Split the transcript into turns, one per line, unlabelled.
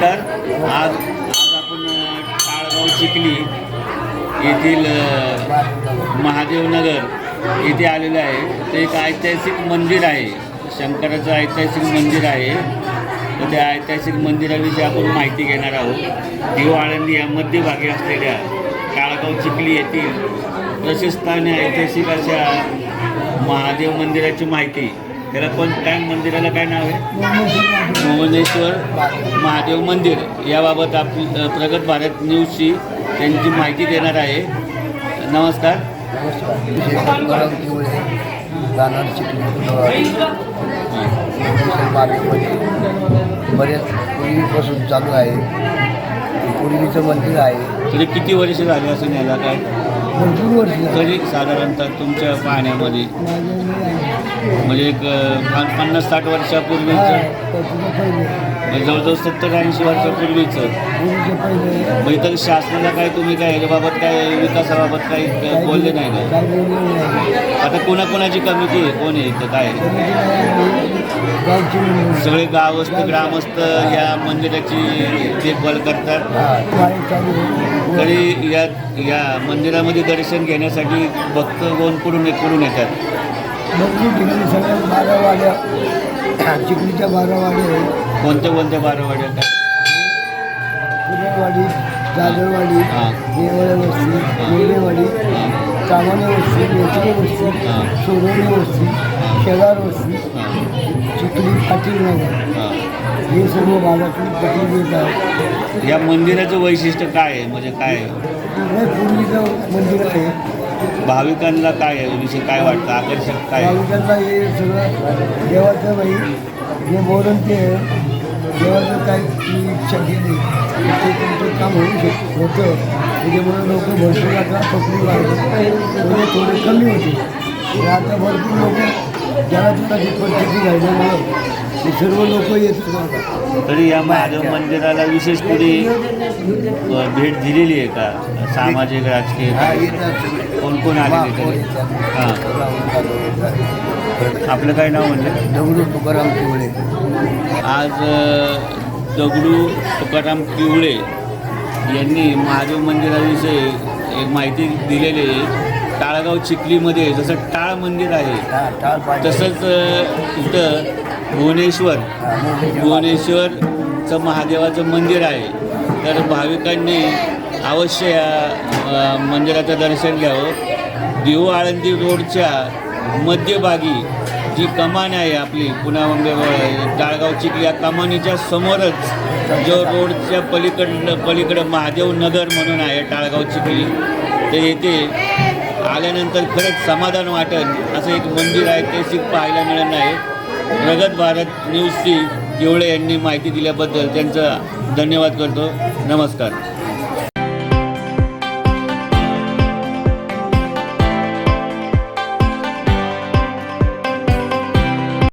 नमस्कार. आज आज आपण काळगाव टाळगाव चिखली येथील महादेवनगर येथे आलेलं आहे. ते एक ऐतिहासिक मंदिर आहे. शंकराचं ऐतिहासिक मंदिर आहे. तर त्या ऐतिहासिक मंदिराविषयी आपण माहिती घेणार आहोत. दिवाळंदी या मध्यभागी असलेल्या टाळगाव चिखली येथील प्रशस्त आणि ऐतिहासिक अशा महादेव मंदिराची माहिती त्याला पण काय मंदिराला काय नाव आहे? भुवनेश्वर महादेव मंदिर. याबाबत आप प्रगत भारत न्यूजची त्यांची माहिती देणार आहे. नमस्कार.
मार्केटमध्ये बरेच पूर्वीपासून चालू आहे पूर्वीचं मंदिर आहे
तुला किती वर्ष झाले असं याला काय?
भरपूर वर्ष.
तरी साधारणतः तुमच्या पाहण्यामध्ये म्हणजे एक पन्नास साठ
हा,
वर्षापूर्वीचं म्हणजे जवळजवळ सत्तर ऐंशी वर्षापूर्वीचं मग इथं शासनाला काय तुम्ही काय याच्याबाबत काय विकासाबाबत काही काय बोलले नाही का आता कोणाकोणाची कमिटी आहे कोण आहे इथं काय आहे?
गावची.
सगळे गावस्थ ग्रामस्थ या मंदिराची देखभाल करतात. तरी या या मंदिरामध्ये दर्शन घेण्यासाठी भक्त कोण कुठून कुठून येतात
भरपूर ठिकाणी सगळ्या चिखलीच्या बारा वाड्या आहे
कोणत्या कोणत्या बारावाड्या
पुरणवाडी दादरवाडी
हा.
देवळे वस्ती वेगळेवाडी
हां
सामान्य वस्ती वेचणे वस्ती. सोडवणे वस्ती वस्ती
हां
चिखली पाटील नगर.
हां
सर्व भागातून पटील येत आहे
या मंदिराचं वैशिष्ट्य काय आहे? म्हणजे काय आहे?
हे पूर्वीचं मंदिर आहे.
भाविकांना काय आहे? विषय काय वाटतं? आकर्षक काय आहे?
भाविकांना हे सगळं देवाचं बाई जे बोलून ते देवाचं काय तुम्ही इच्छा केली ते तुमचं काम होऊ शकत. होतं. त्याच्यामुळे लोक भरपूर आता पकडून लागले थोडे थोडे कमी होते. आता भरपूर लोक ज्याला त्याला परिस्थिती राहिल्यामुळं ते सर्व लोक येत
तरी या महादेव मंदिराला विशेष कोणी अ, भेट दिलेली आहे का? सामाजिक राजकीय?
हा येतात सगळे.
कोण कोण आलेले हां. आपलं काय नाव म्हणलं?
दगडू तुकाराम पिवळे.
आज अ, दगडू तुकाराम पिवळे यांनी महादेव मंदिराविषयी एक माहिती दिलेली आहे. टाळगाव चिखलीमध्ये जसं टाळ मंदिर आहे तसंच इथं भुवनेश्वर भुवनेश्वरचं महादेवाचं मंदिर आहे. तर भाविकांनी अवश्य या मंदिराचं दर्शन घ्यावं. देऊ आळंदी रोडच्या मध्यभागी जी कमान आहे आपली पुन्हा मुंबई टाळगाव चिखली या कमानीच्या समोरच जो रोडच्या पलीकडं पलीकडं महादेव नगर म्हणून आहे टाळगाव चिखली. ते येथे आल्यानंतर खरंच समाधान वाटण असं एक मंदिर आहे ते शिक पाहायला मिळत नाही. प्रगत भारत न्यूजची केवळे यांनी माहिती दिल्याबद्दल त्यांचा धन्यवाद करतो. नमस्कार.